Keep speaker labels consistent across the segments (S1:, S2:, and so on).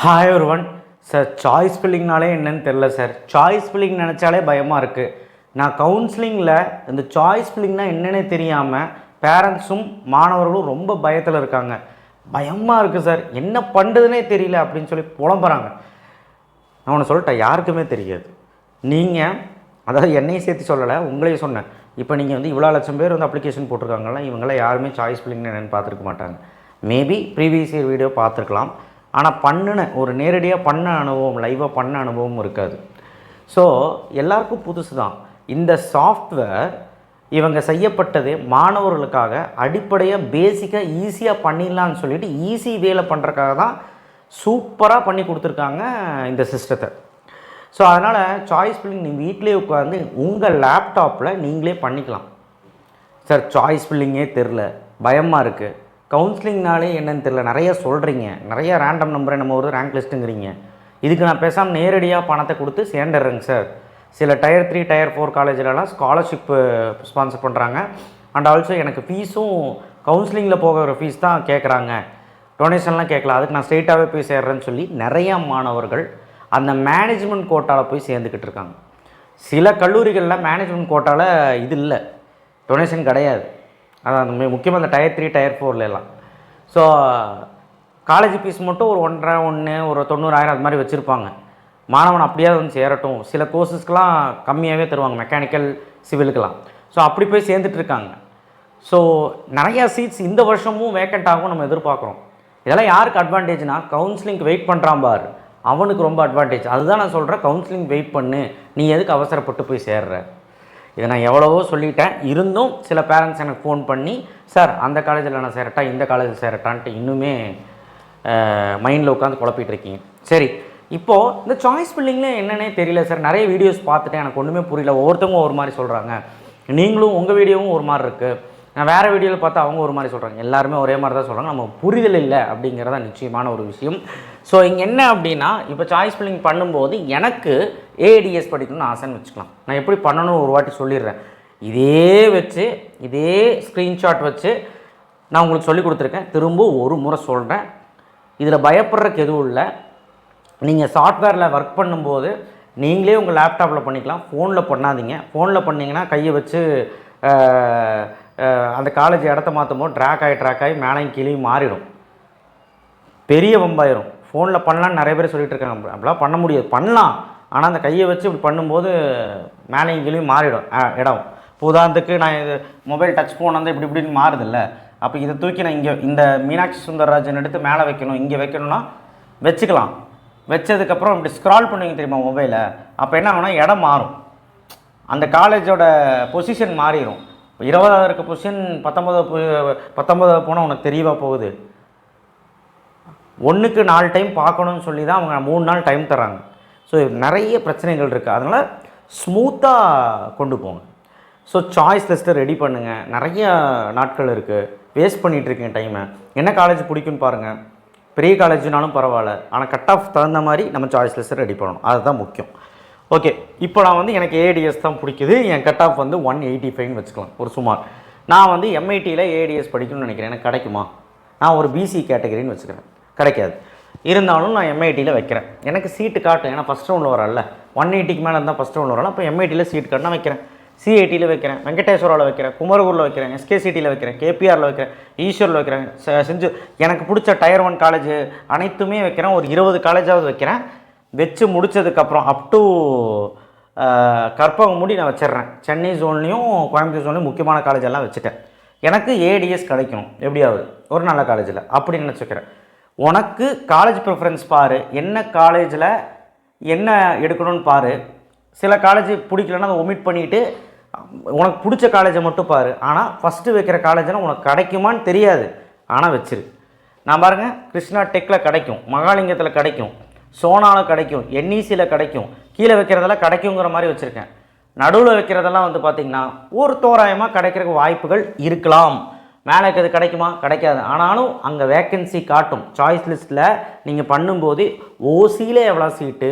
S1: Hi ஒருவன் sir choice ஃபில்லிங்னாலே என்னன்னு தெரில சார் சாய்ஸ் ஃபில்லிங் நினச்சாலே பயமாக இருக்குது நான் கவுன்சிலிங்கில் இந்த சாய்ஸ் ஃபில்லிங்னா என்னன்னே தெரியாமல் பேரண்ட்ஸும் மாணவர்களும் ரொம்ப பயத்தில் இருக்காங்க. பயமாக இருக்குது சார் என்ன பண்ணுறதுனே தெரியல அப்படின்னு சொல்லி புலம்புறாங்க. நான் ஒன்று சொல்லிட்டேன் யாருக்குமே தெரியாது. நீங்கள் அதாவது என்னையும் சேர்த்து சொல்லலை உங்களையும் சொன்னேன். இப்போ நீங்கள் வந்து இவ்வளோ லட்சம் பேர் வந்து அப்ளிகேஷன் போட்டிருக்காங்கல்ல இவங்களாம் யாருமே சாய்ஸ் ஃபில்லிங் என்னென்னு பார்த்துருக்க மாட்டாங்க. மேபி ப்ரீவியஸ் இயர் வீடியோ பார்த்துருக்கலாம். ஆனால் பண்ணின ஒரு நேரடியாக பண்ண அனுபவம் லைவாக பண்ண அனுபவம் இருக்காது. ஸோ எல்லாருக்கும் புதுசு தான் இந்த சாஃப்ட்வேர் இவங்க செய்யப்பட்டது மாணவர்களுக்காக அடிப்படையாக பேசிக்காக ஈஸியாக பண்ணிடலான்னு சொல்லிட்டு ஈஸி வேலை பண்ணுறக்காக தான் சூப்பராக பண்ணி கொடுத்துருக்காங்க இந்த சிஸ்டத்தை ஸோ அதனால் சாய்ஸ் ஃபில்லிங் நீங்கள் வீட்டிலே உட்காந்து உங்கள் லேப்டாப்பில் நீங்களே பண்ணிக்கலாம். சார் சாய்ஸ் ஃபில்லிங்கே தெரில பயமாக இருக்குது கவுன்சிலிங்னாலே என்னன்னு தெரில நிறைய சொல்கிறீங்க நிறைய ரேண்டம் நம்பரை நம்ம ஒரு ரேங்க் லிஸ்ட்டுங்கிறீங்க இதுக்கு நான் பேசாமல் நேரடியாக பணத்தை கொடுத்து சேர்ந்துடுறேங்க சார். சில டயர் த்ரீ டயர் ஃபோர் காலேஜிலலாம் ஸ்காலர்ஷிப்பு ஸ்பான்சர் பண்ணுறாங்க அண்ட் ஆல்சோ எனக்கு ஃபீஸும் கவுன்சிலிங்கில் போகிற ஃபீஸ் தான் கேட்குறாங்க டொனேஷன்லாம் கேட்கல அதுக்கு நான் ஸ்ட்ரெயிட்டாகவே போய் சேர்றேன்னு சொல்லி நிறையா மாணவர்கள் அந்த மேனேஜ்மெண்ட் கோட்டாவில் போய் சேர்ந்துக்கிட்டு இருக்காங்க. சில கல்லூரிகளில் மேனேஜ்மெண்ட் கோட்டாவில் இது இல்லை. டொனேஷன் கிடையாது. அதான் அந்த முக்கியமாக அந்த டயர் த்ரீ டயர் ஃபோர்லாம் ஸோ காலேஜ் ஃபீஸ் மட்டும் ஒரு ஒன்றரை ஒன்று ஒரு தொண்ணூறாயிரம் அது மாதிரி வச்சுருப்பாங்க. மாணவன் அப்படியே வந்து சேரட்டும். சில கோர்சஸ்க்கெலாம் கம்மியாகவே தருவாங்க மெக்கானிக்கல் சிவிலுக்கெல்லாம் ஸோ அப்படி போய் சேர்ந்துட்டு இருக்காங்க. ஸோ நிறையா சீட்ஸ் இந்த வருஷமும் வேக்கண்ட் ஆகும் நம்ம எதிர்பார்க்குறோம். இதெல்லாம் யாருக்கு அட்வான்டேஜ்னா கவுன்சிலிங்க்கு வெயிட் பண்ணுறான் பார். அவனுக்கு ரொம்ப அட்வான்டேஜ் அதுதான் நான் சொல்கிறேன் கவுன்சிலிங் வெயிட் பண்ணு. நீ எதுக்கு அவசரப்பட்டு போய் சேர்ற? இதை நான் எவ்வளவோ சொல்லிட்டேன். இருந்தும் சில பேரண்ட்ஸ் எனக்கு ஃபோன் பண்ணி சார் அந்த காலேஜில் நான் சேரட்டா? இந்த காலேஜில் சேரட்டான்ட்டு இன்னுமே மைண்டில் உட்காந்து குழப்பிட்டு இருக்கீங்க. சரி இப்போது இந்த சாய்ஸ் பில்லிங்கில் என்னன்னே தெரியல சார். நிறைய வீடியோஸ் பார்த்துட்டேன். எனக்கு ஒன்றுமே புரியல. ஒவ்வொருத்தவங்க ஒரு மாதிரி சொல்கிறாங்க நீங்களும் உங்கள் வீடியோவும் ஒரு மாதிரி இருக்குது நான் வேறு வீடியோவில் பார்த்தா அவங்க ஒரு மாதிரி சொல்கிறாங்க எல்லாருமே ஒரே மாதிரி தான் சொல்கிறாங்க நம்ம புரிதல் இல்லை அப்படிங்கிறதா நிச்சயமான ஒரு விஷயம். ஸோ இங்கே என்ன அப்படின்னா இப்போ சாய்ஸ் ஃபில்லிங் பண்ணும்போது எனக்கு ஏடிஎஸ் படிக்கணும்னு ஆசைன்னு வச்சுக்கலாம். நான் எப்படி பண்ணணும்னு ஒரு வாட்டி சொல்லிடுறேன். இதே வச்சு இதே ஸ்க்ரீன்ஷாட் வச்சு நான் உங்களுக்கு சொல்லி கொடுத்துருக்கேன். திரும்ப ஒரு முறை சொல்கிறேன் இதில் பயப்படுறக்கு எதுவும் இல்லை. நீங்கள் சாஃப்ட்வேரில் ஒர்க் பண்ணும்போது நீங்களே உங்கள் லேப்டாப்பில் பண்ணிக்கலாம். ஃபோனில் பண்ணாதீங்க. ஃபோனில் பண்ணிங்கன்னா கையை வச்சு அந்த காலேஜ் இடத்த மாற்றும் போது ட்ராக் ஆகி ட்ராக் ஆகி மேலையும் கீழேயும் மாறிடும். பெரிய வம்பாயிரும். ஃபோனில் பண்ணலான்னு நிறைய பேர் சொல்லிகிட்டு இருக்காங்க. அப்படிலாம் பண்ண முடியாது. பண்ணலாம். ஆனால் அந்த கையை வச்சு இப்படி பண்ணும்போது மேலையும் கீழேயும் மாறிடும். இடம். இப்போ உதாரணத்துக்கு நான் இது மொபைல் டச் ஃபோன் வந்து இப்படி இப்படின்னு மாறுதில்ல. அப்போ இதை தூக்கி நான் இங்கே இந்த மீனாட்சி சுந்தரராஜன் எடுத்து மேலே வைக்கணும் இங்கே வைக்கணும்னா வச்சுக்கலாம். வச்சதுக்கப்புறம் இப்படி ஸ்க்ரால் பண்ணுவீங்க தெரியுமா மொபைலை அப்போ என்ன ஆகும்னா இடம் மாறும். அந்த காலேஜோட பொசிஷன் மாறிடும் இருபதாவது இருக்க பொசிஷன் பத்தொம்பது பத்தொம்பதாவது போனால் உனக்கு தெரியவா போகுது. ஒன்றுக்கு நாலு டைம் பார்க்கணும்னு சொல்லி தான் அவங்க மூணு நாள் டைம் தராங்க ஸோ நிறைய பிரச்சனைகள் இருக்குது அதனால் ஸ்மூத்தாக கொண்டு போங்க. ஸோ சாய்ஸ் லிஸ்ட்டை ரெடி பண்ணுங்கள் நிறைய நாட்கள் இருக்குது வேஸ்ட் பண்ணிகிட்ருக்கேன் டைமை என்ன காலேஜ் பிடிக்கும்னு பாருங்கள் பெரிய காலேஜ்னாலும் பரவாயில்ல. ஆனால் கட் ஆஃப் தகுந்த மாதிரி நம்ம சாய்ஸ் லிஸ்ட்டை ரெடி பண்ணணும். அதுதான் முக்கியம். ஓகே இப்போ நான் வந்து எனக்கு ஏடிஎஸ் தான் பிடிக்குது. என் கட் ஆஃப் வந்து ஒன் எயிட்டி ஃபைவ்னு வச்சுக்கலாம். ஒரு சுமார். நான் வந்து எம்ஐடியில் ஏடிஎஸ் படிக்கணும்னு நினைக்கிறேன். எனக்கு கிடைக்குமா? நான் ஒரு பிசி கேட்டகரின்னு வச்சுக்கிறேன். கிடைக்காது. இருந்தாலும் நான் எம்ஐடியில் வைக்கிறேன். எனக்கு சீட்டு காட்டும். ஏன்னா ஃபஸ்ட் ரவுண்டில் வரல ஒன் எயிட்டிக்கு மேலே இருந்தால் ஃபஸ்ட் ரவுண்டில் வரலாம் அப்போ எம்ஐடியில் சீட் காட்டு நான் வைக்கிறேன். சிஐடியில் வைக்கிறேன். வெங்கடேஸ்வராவில் வைக்கிறேன். குமரகூரில் வைக்கிறேன். எஸ்கேசிட்டியில் வைக்கிறேன். கேபிஆரில் வைக்கிறேன். ஈஸ்வரில் வைக்கிறேன். செஞ்சு எனக்கு பிடிச்ச டயர் ஒன் காலேஜ் அனைத்துமே வைக்கிறேன். ஒரு இருபது காலேஜாவது வைக்கிறேன். வச்சு முடிச்சதுக்கப்புறம் அப் டு கற்பகம் மூடி நான் வச்சிடுறேன். சென்னை ஜோன்லேயும் கோயம்புத்தூர் ஜோன்லேயும் முக்கியமான காலேஜ் எல்லாம் வச்சுட்டேன். எனக்கு ஏடிஎஸ் கிடைக்கணும் எப்படியாவது? ஒரு நல்ல காலேஜில் அப்படின்னு நினச்சிக்கிறேன். உனக்கு காலேஜ் ப்ரிஃபரன்ஸ் பாரு. என்ன காலேஜில் என்ன எடுக்கணும்னு பாரு. சில காலேஜ் பிடிக்கலன்னா அதை ஒமிட் பண்ணிவிட்டு உனக்கு பிடிச்ச காலேஜை மட்டும் பாரு. ஆனால் ஃபஸ்ட்டு வைக்கிற காலேஜ்னால் உனக்கு கிடைக்குமான்னு தெரியாது. ஆனால் வச்சிரு. நான் பாருங்கள் கிருஷ்ணா டெக்கில் கிடைக்கும். மகாலிங்கத்தில் கிடைக்கும். சோனாவில் கிடைக்கும் என்இசியில் கிடைக்கும் கீழே வைக்கிறதெல்லாம் கிடைக்குங்கிற மாதிரி வச்சுருக்கேன். நடுவில் வைக்கிறதெல்லாம் வந்து பார்த்திங்கன்னா ஒரு தோராயமாக கிடைக்கிறதுக்கு வாய்ப்புகள் இருக்கலாம். மேலே இருக்கிறது கிடைக்குமா? கிடைக்காது. ஆனாலும் அங்கே வேக்கன்சி காட்டும். சாய்ஸ் லிஸ்ட்டில் நீங்கள் பண்ணும்போது ஓசியில் எவ்வளோ சீட்டு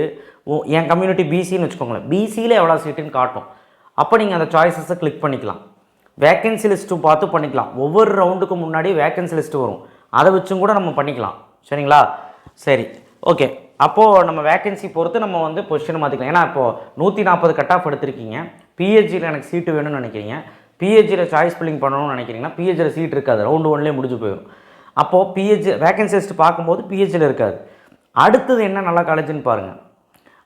S1: ஓ என் கம்யூனிட்டி பிசின்னு வச்சுக்கோங்களேன். பிசியில் எவ்வளோ சீட்டுன்னு காட்டும். அப்போ நீங்கள் அந்த சாய்ஸஸை கிளிக் பண்ணிக்கலாம். வேக்கன்சி லிஸ்ட்டும் பார்த்து பண்ணிக்கலாம். ஒவ்வொரு ரவுண்டுக்கு முன்னாடி வேக்கன்சி லிஸ்ட்டு வரும். அதை வச்சும் கூட நம்ம பண்ணிக்கலாம். சரிங்களா? சரி. ஓகே. அப்போது நம்ம வேகன்சி பொறுத்து நம்ம வந்து பொசிஷன் மாற்றிக்கலாம் ஏன்னா இப்போது நூற்றி நாற்பது கட் ஆஃப் எடுத்திருக்கீங்க பிஹெச்சியில் எனக்கு சீட்டு வேணும்னு நினைக்கிறீங்க. பிஹெச்சியில் சாய்ஸ் ஃபில்லிங் பண்ணணும்னு நினைக்கிறீங்கன்னா பிஹெச்சியில் சீட் இருக்காது. ரவுண்டு ஒன்லேயே முடிஞ்சு போயிடும். அப்போது பிஹெச் வேகன்சி லிஸ்ட் பார்க்கும்போது பிஹெச்சியில் இருக்காது. அடுத்தது என்ன நல்ல காலேஜ்னு பாருங்கள்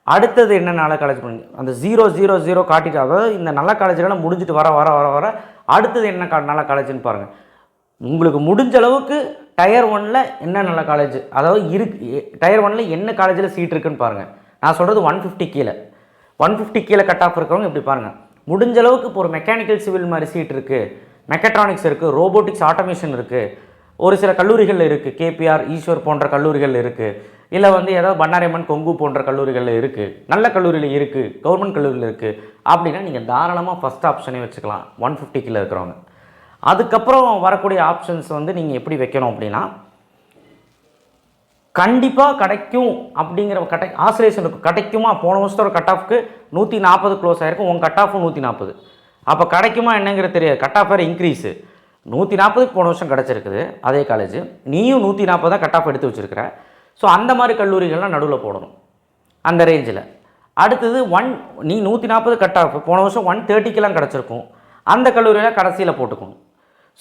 S1: அடுத்தது என்ன நல்ல காலேஜ் பண்ணுங்க அந்த ஜீரோ ஜீரோ ஜீரோ காட்டிட்டு அதாவது இந்த நல்ல காலேஜ்லாம் முடிஞ்சிட்டு வர வர வர வர அடுத்தது என்ன கா நல்ல காலேஜ்னு பாருங்கள் உங்களுக்கு முடிஞ்ச அளவுக்கு டயர் ஒனில் என்ன நல்ல காலேஜ் அதாவது இருக்கு டயர் ஒனில் என்ன காலேஜில் சீட் இருக்குன்னு பாருங்கள் நான் சொல்கிறது ஒன் ஃபிஃப்டி கீழே. ஒன் ஃபிஃப்டி கீழே கட் ஆஃப் இருக்கிறவங்க இப்படி பாருங்கள் முடிஞ்ச அளவுக்கு இப்போ ஒரு மெக்கானிக்கல் சிவில் மாதிரி சீட் இருக்குது மெக்கட்ரானிக்ஸ் இருக்குது ரோபோட்டிக்ஸ் ஆட்டோமேஷன் இருக்குது ஒரு சில கல்லூரிகள் இருக்குது கேபிஆர் ஈஸ்வர் போன்ற கல்லூரிகள் இருக்குது இல்லை வந்து ஏதாவது பன்னாரியம்மன் கொங்கு போன்ற கல்லூரிகளில் இருக்குது நல்ல கல்லூரியில் இருக்குது கவர்மெண்ட் கல்லூரியில் இருக்குது அப்படின்னா நீங்கள் தாராளமாக ஃபஸ்ட் ஆப்ஷனே வச்சுக்கலாம். ஒன் ஃபிஃப்டி கீழே இருக்கிறவங்க. அதுக்கப்புறம் வரக்கூடிய ஆப்ஷன்ஸ் வந்து நீங்கள் எப்படி வைக்கணும் அப்படின்னா கண்டிப்பாக கிடைக்கும் அப்படிங்கிற கடை ஆசிரியேஷன் இருக்கும் கிடைக்குமா? போன வருஷத்தோட கட் ஆஃப்க்கு நூற்றி நாற்பது க்ளோஸ் ஆகிருக்கும் உங்கள் கட் ஆஃபும் நூற்றி நாற்பது அப்போ கிடைக்குமா என்னங்கிறது தெரியாது. கட் ஆஃப் வேறு இன்க்ரீஸு நூற்றி நாற்பதுக்கு போன வருஷம் கிடச்சிருக்குது. அதே காலேஜ் நீயும் நூற்றி நாற்பது தான் கட் ஆஃப் எடுத்து வச்சுருக்கிற. ஸோ அந்த மாதிரி கல்லூரிகள்லாம் நடுவில் போடணும். அந்த ரேஞ்சில் அடுத்தது ஒன் நீ நூற்றி நாற்பது கட் ஆஃப் போன வருஷம் ஒன் தேர்ட்டிக்கெலாம் கிடச்சிருக்கும். அந்த கல்லூரியில் கடைசியில் போட்டுக்கணும்.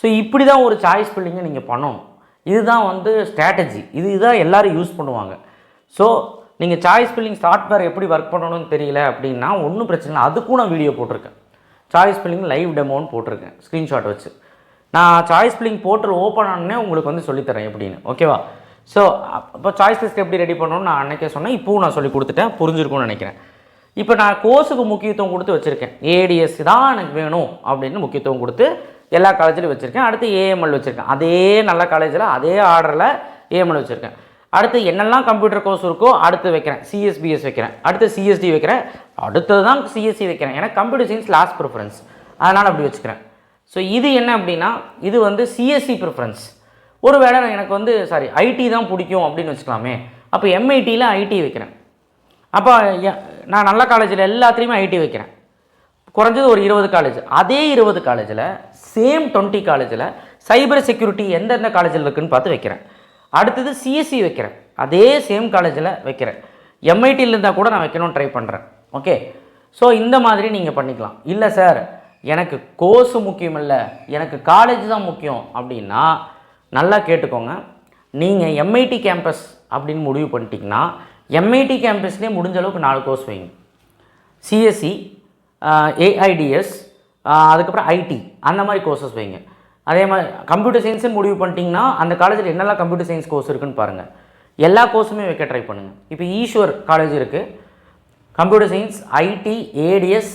S1: ஸோ இப்படி தான் ஒரு சாய்ஸ் ஃபில்லிங்கை நீங்கள் பண்ணணும். இதுதான் வந்து ஸ்ட்ராட்டஜி இது இதுதான் எல்லோரும் யூஸ் பண்ணுவாங்க. ஸோ நீங்கள் சாய்ஸ் ஃபில்லிங் சாஃப்ட்வேர் எப்படி ஒர்க் பண்ணணும்னு தெரியல அப்படின்னா ஒன்றும் பிரச்சனை இல்லை. அதுக்கும் நான் வீடியோ போட்டிருக்கேன். சாய்ஸ் ஃபில்லிங் லைவ் டெமோன்னு போட்டிருக்கேன். ஸ்க்ரீன்ஷாட் வச்சு. நான் சாய்ஸ் ஃபில்லிங் போர்ட்டல் ஓப்பன் ஆனே உங்களுக்கு வந்து சொல்லித்தரேன் எப்படின்னு. ஓகேவா ஸோ அப்போ சாய்ஸ் லிஸ்ட் எப்படி ரெடி பண்ணணும்னு நான் அன்றைக்கே சொன்னேன். இப்போவும் நான் சொல்லி கொடுத்துட்டேன். புரிஞ்சிருக்கும்னு நினைக்கிறேன். இப்போ நான் கோர்ஸுக்கு முக்கியத்துவம் கொடுத்து வச்சுருக்கேன். ஏடிஎஸ் தான் எனக்கு வேணும் அப்படின்னு முக்கியத்துவம் கொடுத்து எல்லா காலேஜ்லையும் வச்சுருக்கேன். அடுத்து ஏஎம்எல் வச்சுருக்கேன். அதே நல்ல காலேஜில் அதே ஆர்டரில் ஏஎம்எல் வச்சுருக்கேன். அடுத்து என்னெல்லாம் கம்ப்யூட்டர் கோர்ஸ் இருக்கோ அடுத்து வைக்கிறேன். சிஎஸ்பிஎஸ் வைக்கிறேன். அடுத்து சிஎஸ்டி வைக்கிறேன். அடுத்தது தான் சிஎஸ்சி வைக்கிறேன். ஏன்னா கம்ப்யூட்டர் சயின்ஸ் லாஸ்ட் ப்ரிஃபரன்ஸ் அதனால் அப்படி வச்சுக்கிறேன். ஸோ இது என்ன அப்படின்னா இது வந்து சிஎஸ்சி ப்ரிஃபரன்ஸ் ஒரு வேளை எனக்கு வந்து சாரி ஐடி தான் பிடிக்கும் அப்படின்னு வச்சுக்கலாமே. அப்போ எம்ஐடியில் ஐடி வைக்கிறேன். அப்போ எ- நான் நல்ல காலேஜில் எல்லாத்துலேயுமே ஐடி வைக்கிறேன். குறைஞ்சது ஒரு இருபது காலேஜ் அதே இருபது காலேஜில் சேம் டுவெண்ட்டி காலேஜில் சைபர் செக்யூரிட்டி எந்தெந்த காலேஜில் இருக்குன்னு பார்த்து வைக்கிறேன். அடுத்தது சிஎஸ்சி வைக்கிறேன். அதே சேம் காலேஜில் வைக்கிறேன். எம்ஐடியில் இருந்தால் கூட நான் வைக்கணும்னு ட்ரை பண்ணுறேன் ஓகே ஸோ இந்த மாதிரி நீங்கள் பண்ணிக்கலாம். இல்லை சார் எனக்கு கோர்ஸு முக்கியம் இல்லை. எனக்கு காலேஜ் தான் முக்கியம். அப்படின்னா நல்லா கேட்டுக்கோங்க. நீங்கள் எம்ஐடி கேம்பஸ் அப்படின்னு முடிவு பண்ணிட்டீங்கன்னா எம்ஐடி கேம்பஸ்லேயே முடிஞ்ச அளவுக்கு நாலு கோர்ஸ் வைங்க. சிஎஸ்சி ஏஐடிஎஸ் அதுக்கப்புறம் ஐடி அந்த மாதிரி கோர்சஸ் வைங்க. அதே மாதிரி கம்ப்யூட்டர் சயின்ஸ்னு முடிவு பண்ணிட்டீங்கன்னா அந்த காலேஜில் என்னெல்லாம் கம்ப்யூட்டர் சயின்ஸ் கோர்ஸ் இருக்குன்னு பாருங்கள் எல்லா கோர்ஸுமே வைக்க ட்ரை பண்ணுங்கள் இப்போ ஈஸ்வர் காலேஜ் இருக்குது computer science IT ADS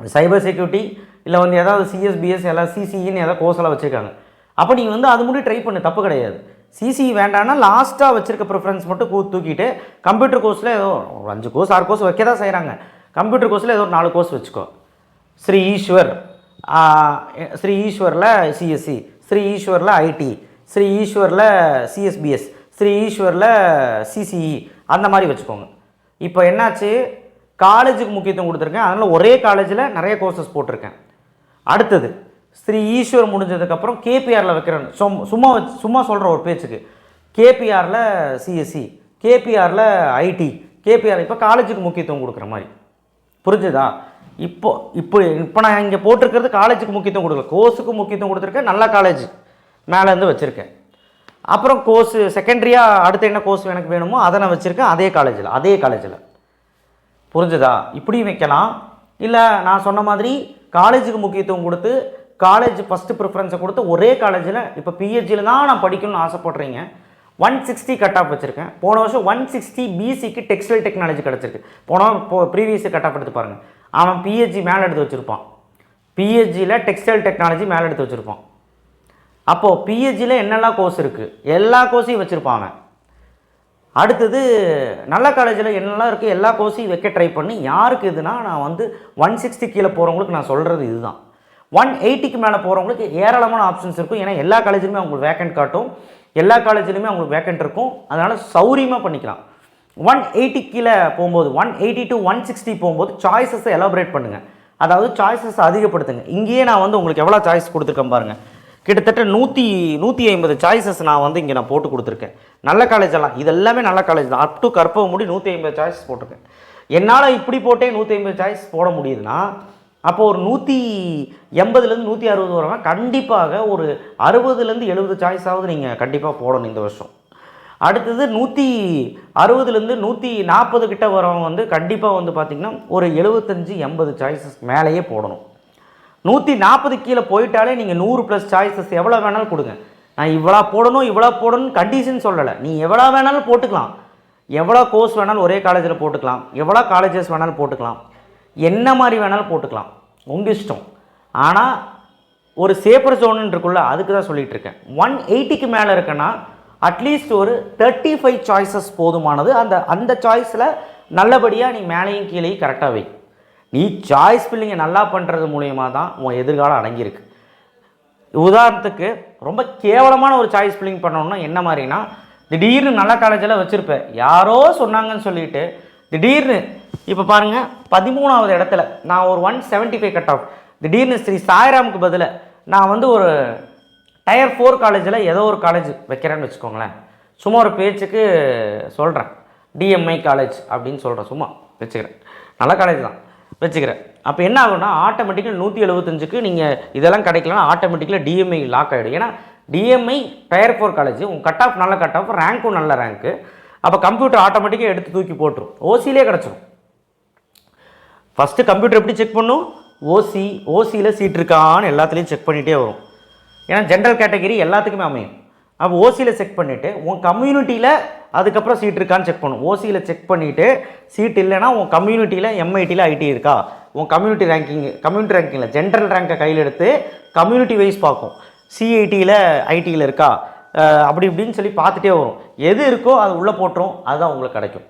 S1: cyber security இல்லை வந்து ஏதாவது சிஎஸ்பிஎஸ் எல்லாம் சிசிஇன்னு ஏதாவது கோர்ஸ் எல்லாம் வச்சுருக்காங்க. அப்போ நீங்கள் வந்து அது மட்டும் ட்ரை பண்ணு தப்பு கிடையாது. சிசி வேண்டாம்னா லாஸ்ட்டாக வச்சுருக்க ப்ரிஃபரன்ஸ் மட்டும் தூக்கிட்டு கம்ப்யூட்டர் கோர்ஸில் ஏதோ ஒரு அஞ்சு கோர்ஸ் ஆறு கோர்ஸ் வைக்க தான் செய்கிறாங்க கம்ப்யூட்டர் கோர்ஸில் ஏதோ ஒரு நாலு கோர்ஸ் வச்சுக்கோ. ஸ்ரீ ஈஸ்வர் ஸ்ரீ ஈஸ்வரில் சிஎஸ்சி ஸ்ரீ ஈஸ்வரில் ஐடி ஸ்ரீ ஈஸ்வரில் சிஎஸ்பிஎஸ் ஸ்ரீ ஈஸ்வரில் சிசிஇ அந்த மாதிரி வச்சுக்கோங்க. இப்போ என்னாச்சு? காலேஜுக்கு முக்கியத்துவம் கொடுத்துருக்கேன். அதனால் ஒரே காலேஜில் நிறைய கோர்சஸ் போட்டிருக்கேன். அடுத்தது ஸ்ரீ ஈஸ்வர் முடிஞ்சதுக்கப்புறம் கேபிஆரில் வைக்கிறேன். சும் சும்மா வச்சு சும்மா சொல்கிற ஒரு பேச்சுக்கு. கேபிஆரில் சிஎஸ்சி கேபிஆரில் ஐடி கேபிஆர் இப்போ காலேஜுக்கு முக்கியத்துவம் கொடுக்குற மாதிரி. புரிஞ்சுதா? இப்போ இப்போ இப்போ நான் இங்கே போட்டிருக்கிறது காலேஜுக்கு முக்கியத்துவம் கொடுக்கல. கோர்ஸுக்கு முக்கியத்துவம் கொடுத்துருக்கேன். நல்ல காலேஜ் மேலேருந்து வச்சுருக்கேன். அப்புறம் கோர்ஸு செகண்டரியாக அடுத்து என்ன கோர்ஸ் எனக்கு வேணுமோ அதை நான் வச்சுருக்கேன். அதே காலேஜில் அதே காலேஜில் புரிஞ்சுதா? இப்படியும் வைக்கலாம். இல்லை நான் சொன்ன மாதிரி காலேஜுக்கு முக்கியத்துவம் கொடுத்து காலேஜ் ஃபஸ்ட்டு ப்ரிஃபரன்ஸை கொடுத்து ஒரே காலேஜில் இப்போ பிஹெச்சியில் தான் நான் படிக்கணும்னு ஆசைப்பட்றீங்க. ஒன் சிக்ஸ்டி கட் ஆஃப் வச்சுருக்கேன். போன வருஷம் ஒன் சிக்ஸ்டி பிசிக்கு டெக்ஸ்டைல் டெக்னாலஜி கிடச்சிருக்கு. போன போ ப்ரீவியஸ் கட் ஆஃப் எடுத்து பாருங்கள் அவன் பிஹெச்சி மேலே எடுத்து வச்சுருப்பான். பிஹெச்சியில் டெக்ஸ்டைல் டெக்னாலஜி மேலே எடுத்து வச்சுருப்பான். அப்போது பிஹெச்சியில் என்னெல்லாம் கோர்ஸ் இருக்குது எல்லா கோர்ஸையும் வச்சுருப்பான் அவன். அடுத்தது நல்ல காலேஜில் என்னெல்லாம் இருக்குது எல்லா கோர்ஸையும் வைக்க ட்ரை பண்ணி யாருக்கு இதுனா நான் வந்து ஒன் சிக்ஸ்டி கீழே போகிறவங்களுக்கு நான் சொல்கிறது இதுதான். ஒன் எயிட்டிக்கு மேலே போகிறவங்களுக்கு ஏராளமான ஆப்ஷன்ஸ் இருக்கும். ஏன்னா எல்லா காலேஜுமே அவங்களுக்கு வேக்கண்ட் காட்டும். எல்லா காலேஜ்லையுமே அவங்களுக்கு வேக்கண்ட் இருக்கும். அதனால் சௌரியமாக பண்ணிக்கலாம். ஒன் எயிட்டி கீழே போகும்போது one eighty to one sixty போகும்போது சாய்ஸஸை எலாபரேட் பண்ணுங்கள் அதாவது சாய்ஸஸ் அதிகப்படுத்துங்க. இங்கேயே நான் வந்து உங்களுக்கு எவ்வளோ சாய்ஸ் கொடுத்துருக்கேன் பாருங்கள் கிட்டத்தட்ட நூற்றி நூற்றி ஐம்பது சாய்ஸஸ் நான் வந்து இங்கே நான் போட்டு கொடுத்துருக்கேன். நல்ல காலேஜ் எல்லாம் இது எல்லாமே நல்ல காலேஜ் தான். அப் டு கற்பக முடி நூற்றி ஐம்பது சாய்ஸ் போட்டிருக்கேன். என்னால் இப்படி போட்டே நூற்றி ஐம்பது சாய்ஸ் போட முடியுதுன்னா அப்போ ஒரு நூற்றி எண்பதுலேருந்து நூற்றி அறுபது வரவங்க கண்டிப்பாக ஒரு அறுபதுலேருந்து எழுபது சாய்ஸாவது நீங்கள் கண்டிப்பாக போடணும் இந்த வருஷம். அடுத்தது நூற்றி அறுபதுலேருந்து நூற்றி நாற்பது கிட்ட வரவங்க வந்து கண்டிப்பாக வந்து பார்த்திங்கன்னா ஒரு எழுபத்தஞ்சி எண்பது சாய்ஸஸ் மேலேயே போடணும். நூற்றி நாற்பது கீழே போயிட்டாலே நீங்கள் நூறு ப்ளஸ் சாய்ஸஸ் எவ்வளோ வேணாலும் கொடுங்க. நான் இவ்வளோ போடணும் இவ்வளோ போடணும் கண்டிஷன் சொல்லலை. நீ எவ்வளோ வேணாலும் போட்டுக்கலாம். எவ்வளோ கோர்ஸ் வேணாலும் ஒரே காலேஜில் போட்டுக்கலாம். எவ்வளோ காலேஜஸ் வேணாலும் போட்டுக்கலாம். என்ன மாதிரி வேணாலும் போட்டுக்கலாம். உங்கள் இஷ்டம். ஆனால் ஒரு சேஃபர் ஜோன் அதுக்கு தான் சொல்லிகிட்ருக்கேன் இருக்கேன். ஒன் எயிட்டிக்கு மேலே இருக்கேன்னா அட்லீஸ்ட் ஒரு தேர்ட்டி ஃபைவ் சாய்ஸஸ் போதுமானது. அந்த அந்த சாய்ஸில் நல்லபடியாக நீ மேலேயும் கீழேயும் கரெக்டாக வை. நீ சாய்ஸ் ஃபில்லிங்கை நல்லா பண்ணுறது மூலியமாக தான் உன் எதிர்காலம் அடங்கியிருக்கு. உதாரணத்துக்கு ரொம்ப கேவலமான ஒரு சாய்ஸ் பில்லிங் பண்ணணும்னா என்ன மாதிரினா திடீர்னு நல்ல காலேஜில் வச்சுருப்பேன். யாரோ சொன்னாங்கன்னு சொல்லிட்டு திடீர்னு இப்போ பாருங்கள் பதிமூணாவது இடத்துல நான் ஒரு one seventy five cut off திடீர்னு ஸ்ரீ சாய்ராமுக்கு பதிலாக நான் வந்து ஒரு டயர் ஃபோர் காலேஜில் ஏதோ ஒரு காலேஜ் வைக்கிறேன்னு வச்சுக்கோங்களேன். சும்மா ஒரு பேச்சுக்கு சொல்கிறேன் டிஎம்ஐ காலேஜ் அப்படின்னு சொல்கிறேன் சும்மா வச்சுக்கிறேன். நல்ல காலேஜ் தான் வச்சுக்கிறேன். அப்போ என்ன ஆகும்னா ஆட்டோமேட்டிக்காக நூற்றி எழுபத்தஞ்சுக்கு நீங்கள் இதெல்லாம் கிடைக்கலன்னா ஆட்டோமேட்டிக்கலாக டிஎம்ஐ லாக் ஆகிடும் ஏன்னா டிஎம்ஐ டயர் ஃபோர் காலேஜ் உங்கள் கட் ஆஃப் நல்ல கட் ஆஃப் ரேங்க்கும் நல்ல ரேங்க்கு அப்போ கம்ப்யூட்டர் ஆட்டோமேட்டிக்காக எடுத்து தூக்கி போட்டுரும். ஓசியிலே கிடச்சிரும். ஃபஸ்ட்டு கம்ப்யூட்டர் எப்படி செக் பண்ணும்? ஓசி ஓசியில் சீட் இருக்கான்னு எல்லாத்துலேயும் செக் பண்ணிகிட்டே வரும். ஏன்னா ஜென்ரல் கேட்டகரி எல்லாத்துக்குமே அமையும். அப்போ ஓசியில் செக் பண்ணிவிட்டு உன் கம்யூனிட்டியில் அதுக்கப்புறம் சீட் இருக்கான்னு செக் பண்ணும். ஓசியில் செக் பண்ணிவிட்டு சீட் இல்லைன்னா உன் கம்யூனிட்டியில் எம்ஐடியில் ஐடி இருக்கா? உன் கம்யூனிட்டி ரேங்கிங் கம்யூனிட்டி ரேங்கிங்கில் ஜென்ரல் ரேங்கை கையில் எடுத்து கம்யூனிட்டி வைஸ் பார்க்கும். சிஐடியில் ஐடியில் இருக்கா? அப்படி இப்படின்னு சொல்லி பார்த்துட்டே வரும். எது இருக்கோ அது உள்ளே போட்டுரும். அதுதான் உங்களுக்கு கிடைக்கும்.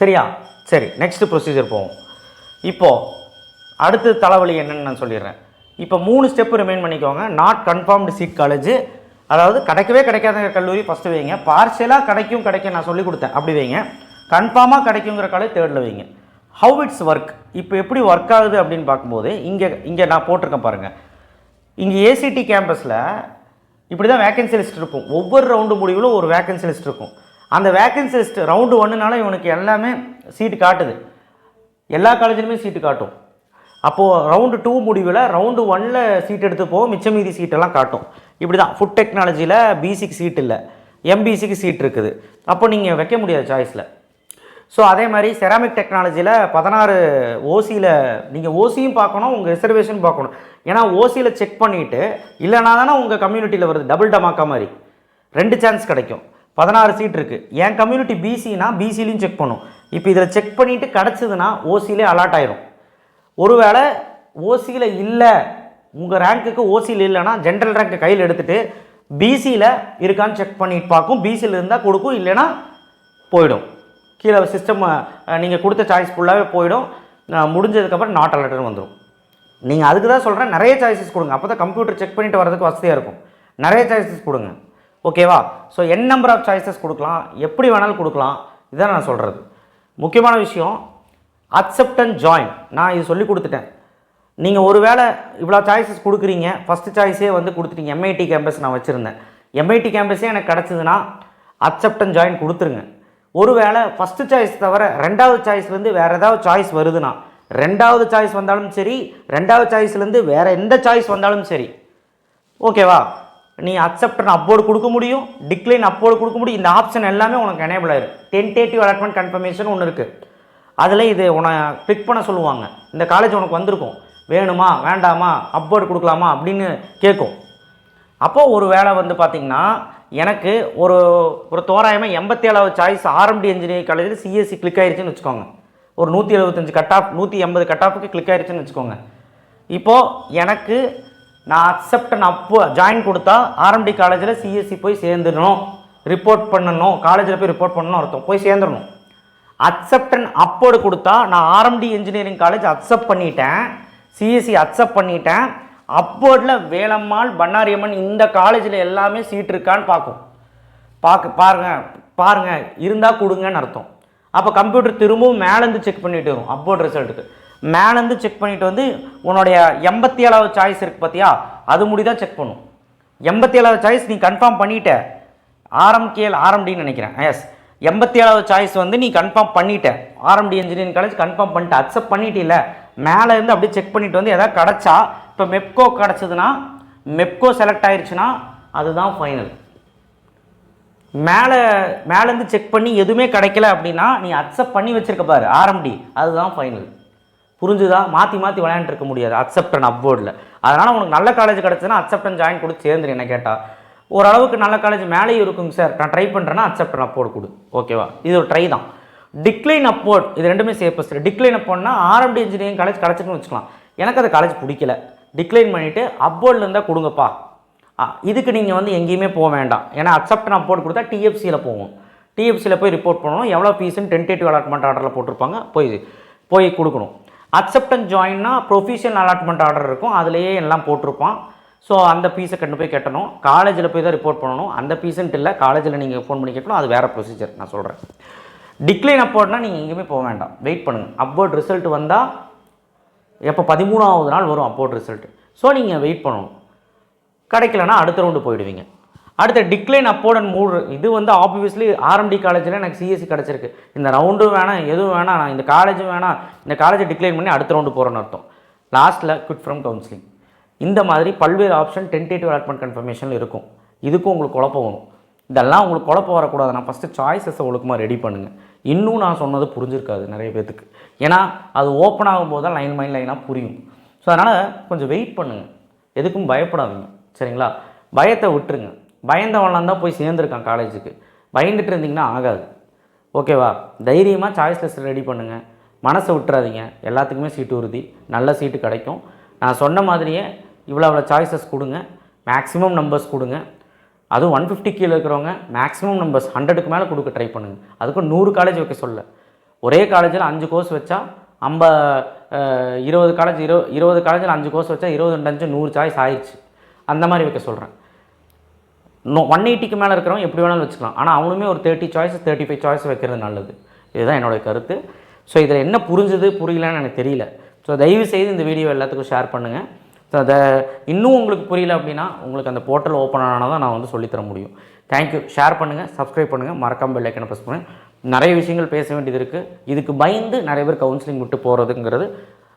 S1: சரியா? சரி நெக்ஸ்ட் ப்ரொசீஜர் போவோம். இப்போது அடுத்த தலைவலி என்னன்னு நான் சொல்லிடுறேன். இப்போ மூணு ஸ்டெப் ரிமைன் பண்ணிக்கோங்க. நாட் கன்ஃபார்ம்டு சீட் காலேஜ் அதாவது கிடைக்கவே கிடைக்காத கல்லூரி ஃபஸ்ட்டு வைங்க. பார்சியலாக கிடைக்கும் கிடைக்கும் நான் சொல்லி கொடுத்தேன். அப்படி வைங்க. கன்ஃபார்மாக கிடைக்குங்கிற காலேஜ் தேர்டில் வைங்க. ஹவு இட்ஸ் ஒர்க் இப்போ எப்படி ஒர்க் ஆகுது அப்படின்னு பார்க்கும்போது இங்கே இங்கே நான் போட்டிருக்கேன் பாருங்கள் இங்கே ஏசிடி கேம்பஸில் இப்படி தான் வேகன்சி லிஸ்ட் இருக்கும். ஒவ்வொரு ரவுண்டு முடிவிலும் ஒரு வேகன்சி லிஸ்ட் இருக்கும். அந்த வேக்கன்சி லிஸ்ட் ரவுண்டு ஒன்றுனால இவனுக்கு எல்லாமே சீட்டு காட்டுது. எல்லா காலேஜிலுமே சீட்டு காட்டும். அப்போது ரவுண்டு டூ முடிவில் ரவுண்டு ஒனில் சீட் எடுத்து போகும் மிச்சம் மீதி சீட்டெல்லாம் காட்டும். இப்படி தான் ஃபுட் டெக்னாலஜியில் பிசிக்கு சீட் இல்லை. எம்பிசிக்கு சீட் இருக்குது. அப்போ நீங்கள் வைக்க முடியாது சாய்ஸில் ஸோ அதே மாதிரி செராமிக் டெக்னாலஜியில் பதினாறு ஓசியில் நீங்கள் ஓசியும் பார்க்கணும் உங்கள் ரிசர்வேஷன் பார்க்கணும். ஏன்னா ஓசியில் செக் பண்ணிவிட்டு இல்லைனா தானே உங்கள் கம்யூனிட்டியில் வருது டபுள் டமாக்கா மாதிரி. ரெண்டு சான்ஸ் கிடைக்கும். பதினாறு சீட் இருக்குது என் கம்யூனிட்டி பிசினா பிசிலையும் செக் பண்ணும். இப்போ இதில் செக் பண்ணிவிட்டு கிடச்சிதுன்னா ஓசியிலே அலாட் ஆயிரும். ஒருவேளை ஓசியில் இல்லை உங்கள் ரேங்க்குக்கு ஓசியில் இல்லைன்னா ஜென்ரல் ரேங்க்கை கையில் எடுத்துகிட்டு பிசியில் இருக்கான்னு செக் பண்ணிட்டு பார்க்கும். பிசியில் இருந்தால் கொடுக்கும் இல்லைன்னா போயிடும். கீழே சிஸ்டம் நீங்கள் கொடுத்த சாய்ஸ் ஃபுல்லாகவே போயிடும். முடிஞ்சதுக்கப்புறம் நாட் அலர்ட்னு வந்துடும் நீங்கள் அதுக்கு தான் சொல்கிறேன் நிறைய சாய்ஸஸ் கொடுங்க. அப்போ தான் கம்ப்யூட்டர் செக் பண்ணிட்டு வரதுக்கு வசதியாக இருக்கும். நிறைய சாய்ஸஸ் கொடுங்க. ஓகேவா so N number of choices கொடுக்கலாம். எப்படி வேணாலும் கொடுக்கலாம். இதான் நான் சொல்கிறது முக்கியமான விஷயம் அக்செப்ட் அண்ட் ஜாயின் நான் இது சொல்லி கொடுத்துட்டேன். நீங்கள் ஒரு வேளை இவ்வளோ சாய்ஸஸ் கொடுக்குறீங்க. ஃபஸ்ட்டு சாய்ஸே வந்து கொடுத்துட்டீங்க. எம்ஐடி கேம்பஸ் நான் வச்சுருந்தேன். எம்ஐடி கேம்பஸே எனக்கு கிடச்சிதுன்னா அக்செப்ட் அண்ட் ஜாயின் கொடுத்துருங்க. ஒருவேளை ஃபஸ்ட்டு சாய்ஸ் தவிர ரெண்டாவது சாய்ஸ்லேருந்து வேறு ஏதாவது சாய்ஸ் வருதுன்னா ரெண்டாவது சாய்ஸ் வந்தாலும் சரி ரெண்டாவது சாய்ஸ்லேருந்து வேறு எந்த சாய்ஸ் வந்தாலும் சரி ஓகேவா நீ அக்செப்டன் அப்போர்டு கொடுக்க முடியும் டிக்ளைன் அப்போர்டு கொடுக்க முடியும் இந்த ஆப்ஷன் எல்லாமே உனக்கு எனேபிள் ஆயிரும். டென்டேட்டிவ் அலாட்மெண்ட் கன்ஃபர்மேஷன் ஒன்று இருக்குது அதில் இது உன்னை கிளிக் பண்ண சொல்லுவாங்க. இந்த காலேஜ் உனக்கு வந்திருக்கும். வேணுமா வேண்டாமா அப்போர்டு கொடுக்கலாமா அப்படின்னு கேட்கும் அப்போது ஒரு வேளை வந்து பார்த்திங்கன்னா எனக்கு ஒரு ஒரு தோராயமாக எண்பத்தி ஏழாவது சாய்ஸ் ஆர்எம்டி இன்ஜினியரிங் காலேஜில் சிஎஸ்சி கிளிக் ஆயிடுச்சுன்னு வச்சுக்கோங்க. ஒரு நூற்றி எழுபத்தஞ்சு கட் ஆஃப் நூற்றி எண்பது கட் ஆஃபுக்கு கிளிக் ஆயிடுச்சுன்னு வச்சுக்கோங்க. இப்போது எனக்கு நான் அக்செப்ட் நான் அப்போ ஜாயின் கொடுத்தா ஆர்எம்டி காலேஜில் சிஎஸ்சி போய் சேர்ந்துடணும். ரிப்போர்ட் பண்ணணும். காலேஜில் போய் ரிப்போர்ட் பண்ணணும் அர்த்தம். போய் சேர்ந்துடணும். அக்செப்டன் அப்போடு கொடுத்தா நான் ஆர்எம்டி இன்ஜினியரிங் காலேஜ் அக்செப்ட் பண்ணிட்டேன். சிஎஸ்சி அக்செப்ட் பண்ணிட்டேன். அப்போர்டில் வேலம்மாள் பண்ணாரியம்மன் இந்த காலேஜில் எல்லாமே சீட் இருக்கான்னு பார்க்கும். பார்க்க பாருங்க பாருங்க இருந்தால் கொடுங்கன்னு அர்த்தம். அப்போ கம்ப்யூட்டர் திரும்பவும் மேலேருந்து செக் பண்ணிட்டு வரும் அப்போர்ட் ரிசல்ட்டுக்கு மேலேருந்து செக் பண்ணிட்டு வந்து உன்னுடைய எண்பத்தி ஏழாவது சாய்ஸ் இருக்குது பார்த்தியா அது முடி தான் செக் பண்ணும். எண்பத்தி ஏழாவது சாய்ஸ் நீ கன்ஃபார்ம் பண்ணிட்ட. ஆர்எம்கேஎல் ஆர்எம்டின்னு நினைக்கிறேன். எஸ் எண்பத்தி ஏழாவது சாய்ஸ் வந்து நீ கன்ஃபார்ம் பண்ணிட்ட. ஆர்எம்டி இன்ஜினியரிங் காலேஜ் கன்ஃபார்ம் பண்ணிட்டு. அக்செப்ட் பண்ணிட்டில்ல. மேலே இருந்து அப்படியே செக் பண்ணிட்டு வந்து எதாவது கிடச்சா இப்போ மெப்கோ கிடச்சதுன்னா மெப்கோ செலக்ட் ஆயிடுச்சுன்னா அதுதான் ஃபைனல் மேலே மேலேருந்து செக் பண்ணி எதுவுமே கிடைக்கல அப்படின்னா நீ அக்செப்ட் பண்ணி வச்சுருக்க பாரு ஆர்எம்டி அதுதான் ஃபைனல் புரிஞ்சுதா? மாற்றி மாற்றி விளையாண்டுருக்க முடியாது. அக்செப்டன் அப்வோர்டில் அதனால் உனக்கு நல்ல காலேஜ் கிடச்சுன்னா அக்செப்டன் ஜாயின் கொடுத்து சேர்ந்துரு என்ன கேட்டால் ஓரளவுக்கு நல்ல காலேஜ் மேலேயும் இருக்குங்க சார் நான் ட்ரை பண்ணுறேன்னா அக்செப்டன் அண்ட் கொடு. ஓகேவா இது ஒரு ட்ரை தான். டிக்ளைன் அப்போர்ட் இது ரெண்டுமே சேஃபஸ்ட் டிக்ளைன் அப்போர்ட்னா ஆர்எம்டி இன்ஜினியரிங் காலேஜ் கிடச்சிட்டுன்னு வச்சுக்கலாம். எனக்கு அது காலேஜ் பிடிக்கல. டிக்ளைன் பண்ணிவிட்டு அப்போர்டில் இருந்தால் கொடுங்கப்பா. இதுக்கு நீங்கள் வந்து எங்கேயுமே போக வேண்டாம். ஏன்னா அக்செப்ட் அப்போர்ட் கொடுத்தா டிஎஃப்சியில் போகும். டிஎஃப்சியில் போய் ரிப்போர்ட் பண்ணணும். எவ்வளோ ஃபீஸ்னு டென்டேட்டிவ் அலாட்மெண்ட் ஆர்டரில் போட்டிருப்பாங்க. போய் போய் கொடுக்கணும். அக்செப்டன்ஸ் ஜாயின்னா ப்ரொஃபிஷியல் அலாட்மெண்ட் ஆர்டர் இருக்கும். அதுலேயே எல்லாம் போட்டிருப்பான். ஸோ அந்த ஃபீஸை கண்டு போய் கட்டணும். காலேஜில் போய் தான் ரிப்போர்ட் பண்ணணும். அந்த ஃபீஸுன்ட்டு இல்லை. காலேஜில் நீங்கள் ஃபோன் பண்ணி கேட்கணும். அது வேறு ப்ரொசீஜர் நான் சொல்கிறேன் டிக்ளைன் அப்போர்ட்னா நீங்கள் எங்கேயுமே போக வேண்டாம். வெயிட் பண்ணுங்கள் அப்போர்ட் ரிசல்ட் வந்தால் எப்போ பதிமூணாவது நாள் வரும் அப்போட் ரிசல்ட் ஸோ நீங்கள் வெயிட் பண்ணணும். கிடைக்கலனா அடுத்த ரவுண்டு போயிடுவீங்க. அடுத்த டிக்ளைன் அப்போடன் மூடு இது வந்து ஆப்வியஸ்லி ஆர்எம்டி காலேஜில் எனக்கு சிஎஸ்சி கிடச்சிருக்கு. இந்த ரவுண்டும் வேணாம் எதுவும் வேணாம் நான் இந்த காலேஜும் வேணாம் இந்த காலேஜை டிக்ளைன் பண்ணி அடுத்த ரவுண்டு போகிறேன்னு அர்த்தம். லாஸ்ட்டில் குட் ஃப்ரம் கவுன்சிலிங் இந்த மாதிரி பல்வேறு ஆப்ஷன் டென்டேட்டிவ் அலாட்மெண்ட் கன்ஃபர்மேஷன் இருக்கும். இதுக்கும் உங்களுக்கு குழப்பம் வரும். இதெல்லாம் உங்களுக்கு குழப்பம் வரக்கூடாது. நான் ஃபஸ்ட்டு சாய்ஸஸை ஒழுக்கமாக ரெடி பண்ணுங்கள் இன்னும் நான் சொன்னது புரிஞ்சிருக்காது நிறைய பேர்த்துக்கு ஏன்னா அது ஓப்பன் ஆகும்போது தான் லைன் மைன் லைனாக புரியும். ஸோ அதனால் கொஞ்சம் வெயிட் பண்ணுங்கள் எதுக்கும் பயப்படாதீங்க. சரிங்களா? பயத்தை விட்டுருங்க. பயந்தவன்லாம் தான் போய் சேர்ந்துருக்கான் காலேஜுக்கு பயந்துட்டு இருந்தீங்கன்னா ஆகாது. ஓகேவா தைரியமாக சாய்ஸ் லிஸ்ட் ரெடி பண்ணுங்கள் மனசை விட்டுறாதீங்க. எல்லாத்துக்குமே சீட்டு உறுதி. நல்ல சீட்டு கிடைக்கும். நான் சொன்ன மாதிரியே இவ்வளோ அவ்வளோ சாய்ஸஸ் கொடுங்க. மேக்ஸிமம் நம்பர்ஸ் கொடுங்க. அதுவும் ஒன் ஃபிஃப்டி கீழே இருக்கிறவங்க மேக்ஸிமம் நம்பர்ஸ் ஹண்ட்ரடுக்கு மேலே கொடுக்க ட்ரை பண்ணுங்கள் அதுக்கும் நூறு காலேஜ் வைக்க சொல்ல. ஒரே காலேஜில் அஞ்சு கோர்ஸ் வச்சா ஐம்ப இருபது காலேஜ் இரு இருபது காலேஜில் அஞ்சு கோர்ஸ் வச்சா இருபது ரெண்டு அஞ்சு நூறு சாய்ஸ் ஆயிடுச்சு அந்த மாதிரி வைக்க சொல்கிறேன் நோ ஒன் எயிட்டிக்கு மேலே இருக்கிறவங்க எப்படி வேணாலும் வச்சுக்கலாம். ஆனால் அவனுமே ஒரு thirty choice thirty five choice வைக்கிறது நல்லது. இதுதான் என்னோட கருத்து. ஸோ இதில் என்ன புரிஞ்சுது புரியலன்னு எனக்கு தெரியல. ஸோ தயவு செய்து இந்த வீடியோ எல்லாத்துக்கும் ஷேர் பண்ணுங்கள் ஸோ அதை இன்னும் உங்களுக்கு புரியல அப்படின்னா உங்களுக்கு அந்த போர்ட்டல் ஓப்பன் ஆனால் தான் நான் வந்து சொல்லித்தர முடியும். தேங்க்யூ ஷேர் பண்ணுங்கள் சப்ஸ்கிரைப் பண்ணுங்கள் மறக்காம பெல் ஐக்கனை ப்ரெஸ் பண்ணுங்கள் நிறைய விஷயங்கள் பேச வேண்டியது இருக்குது இதுக்கு பயந்து நிறைய பேர் கவுன்சிலிங் விட்டு போகிறதுங்கிறது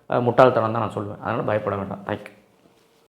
S1: முட்டாள்தனம் தான் நான் சொல்லுவேன் அதனால் பயப்பட வேண்டாம். தேங்க்யூ